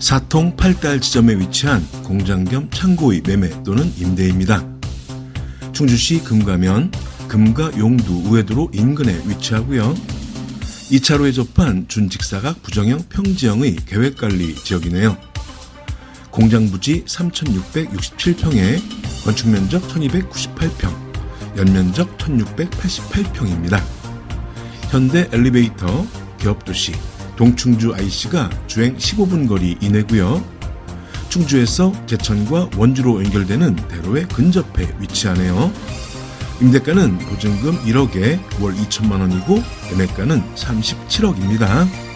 사통 8달 지점에 위치한 공장 겸 창고의 매매 또는 임대입니다. 충주시 금가면 금가 용두 우회도로 인근에 위치하고요. 2차로에 접한 준직사각 부정형 평지형의 계획관리 지역이네요. 공장 부지 3,667평에 건축 면적 1,298평, 연면적 1,688평입니다. 현대 엘리베이터, 기업도시, 동충주 IC가 주행 15분 거리 이내고요. 충주에서 제천과 원주로 연결되는 대로에 근접해 위치하네요. 임대가는 보증금 1억에 월 2천만 원이고 매매가는 37억입니다.